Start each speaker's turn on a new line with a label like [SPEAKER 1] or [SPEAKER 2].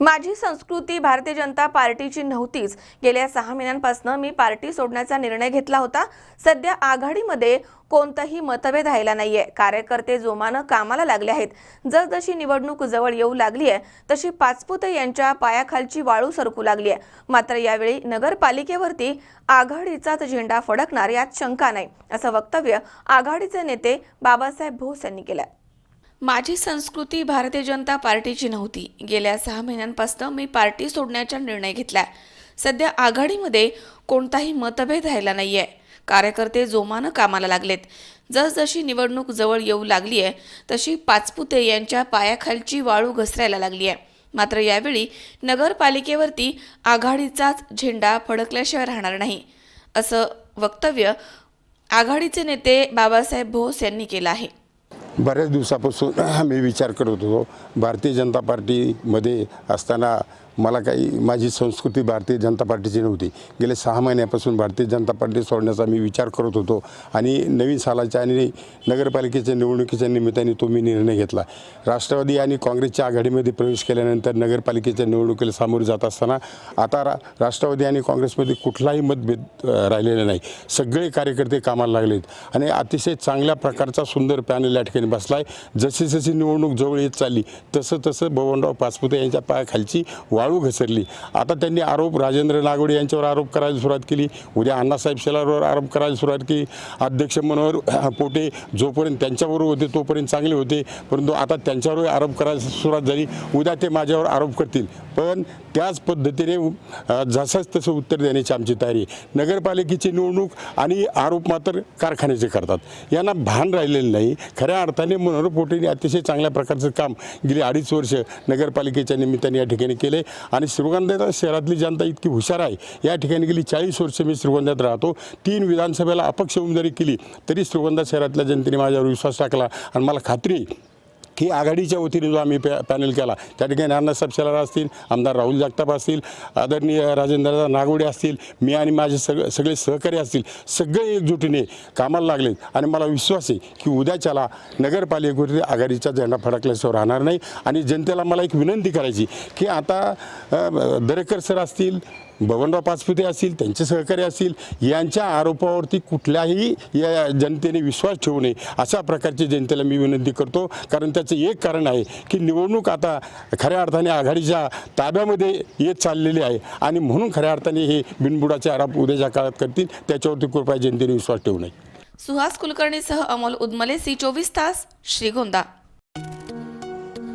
[SPEAKER 1] माझी संस्कृती भारतीय जनता पार्टीची नव्हतीच. गेल्या सहा महिन्यांपासून मी पार्टी सोडण्याचा निर्णय घेतला होता. सध्या आघाडीमध्ये कोणताही मतभेद राहिला नाहीये. कार्यकर्ते जोमानं कामाला लागले आहेत. जसजशी निवडणूक जवळ येऊ लागली आहे तशी पाचपुते यांच्या पायाखालची वाळू सरकू लागली आहे मात्र यावेळी नगरपालिकेवरती आघाडीचाच झेंडा फडकणार यात शंका नाही असं वक्तव्य आघाडीचे नेते बाबासाहेब भोस यांनी केलं माझी संस्कृती भारतीय जनता पार्टीची नव्हती. गेल्या सहा महिन्यांपासून मी पार्टी सोडण्याचा निर्णय घेतलाय. सध्या आघाडीमध्ये कोणताही मतभेद राहिला नाहीये. कार्यकर्ते जोमानं कामाला लागलेत. जसजशी निवडणूक जवळ येऊ लागली आहे तशी पाचपुते यांच्या पायाखालची वाळू घसरायला लागली आहे मात्र यावेळी नगरपालिकेवरती आघाडीचाच झेंडा फडकल्याशिवाय राहणार नाही. असं वक्तव्य आघाडीचे नेते बाबासाहेब भोस यांनी केलं आहे.
[SPEAKER 2] बऱ्याच दिवसापासून मी विचार करत होतो. भारतीय जनता पार्टीमध्ये असताना मला काही माझी संस्कृती भारतीय जनता पार्टीची नव्हती. गेले सहा महिन्यापासून भारतीय जनता पार्टी सोडण्याचा मी विचार करत होतो आणि नवीन सालाच्या आणि नगरपालिकेच्या निवडणुकीच्या निमित्ताने तो मी निर्णय घेतला. राष्ट्रवादी आणि काँग्रेसच्या आघाडीमध्ये प्रवेश केल्यानंतर नगरपालिकेच्या निवडणुकीला सामोरे जात असताना आता रा राष्ट्रवादी आणि काँग्रेसमध्ये कुठलाही मतभेद राहिलेला नाही. सगळे कार्यकर्ते कामाला लागलेत आणि अतिशय चांगल्या प्रकारचा सुंदर पॅनल या ठिकाणी बसला आहे जशी जशी निवडणूक जवळ येत चालली तसं तसं बबनराव पाचपुते यांच्या पायाखालची वाळू घसरली. आता त्यांनी आरोप राजेंद्र नागवडे यांच्यावर आरोप करायला सुरुवात केली. उद्या अण्णासाहेब शेलारवर आरोप करायला सुरुवात केली. अध्यक्ष मनोहर पोटे जोपर्यंत त्यांच्याबरोबर होते तोपर्यंत चांगले होते. परंतु आता त्यांच्यावर आरोप करायला सुरुवात झाली. उद्या ते माझ्यावर आरोप करतील. पण त्याच पद्धतीने जसंच तसं उत्तर देण्याची आमची तयारी नगरपालिकेची निवडणूक आणि आरोप मात्र कारखान्याचे करतात. यांना भान राहिलेलं नाही. खऱ्या अर्थाने मनोहर पोटेने अतिशय चांगल्या प्रकारचं काम गेली अडीच वर्ष नगरपालिकेच्या निमित्ताने या ठिकाणी केले. आणि श्रीगोंदा शहरातली जनता इतकी हुशार आहे. या ठिकाणी गेली चाळीस वर्ष मी श्रीगोंद्यात राहतो. तीन विधानसभेला अपक्ष उमेदवारी केली तरी श्रीगोंदा शहरातल्या जनतेने माझ्यावर विश्वास टाकला. आणि मला खात्री आहे की आघाडीच्या वतीने जो आम्ही पॅ पॅनल केला त्या ठिकाणी अण्णासाहेब शेलार असतील आमदार राहुल जगताप असतील आदरणीय राजेंद्र नागोडे असतील मी आणि माझे सग सगळे सहकारी असतील सगळे एकजुटीने कामाला लागले. आणि मला विश्वास आहे की उद्याच्याला नगरपालिकेवरती आघाडीचा झेंडा फडकल्याशिवाय राहणार नाही. आणि जनतेला मला एक विनंती करायची की आता दरेकर सर असतील बबनराव पाचपुते असतील त्यांचे सहकारी असतील यांच्या आरोपावरती कुठल्याही या जनतेने विश्वास ठेवू नये अशा प्रकारची जनतेला मी विनंती करतो. कारण त्याचं एक कारण आहे की निवडणूक आता खऱ्या अर्थाने आघाडीच्या ताब्यामध्ये येत चाललेली आहे आणि म्हणून खऱ्या अर्थाने हे बिनबुडाचे आरोप उद्याच्या काळात करतील त्याच्यावरती कृपया जनतेने विश्वास ठेवू नये.
[SPEAKER 1] सुहास कुलकर्णीसह अमोल उदमले सी चोवीस तास श्रीगोंदा.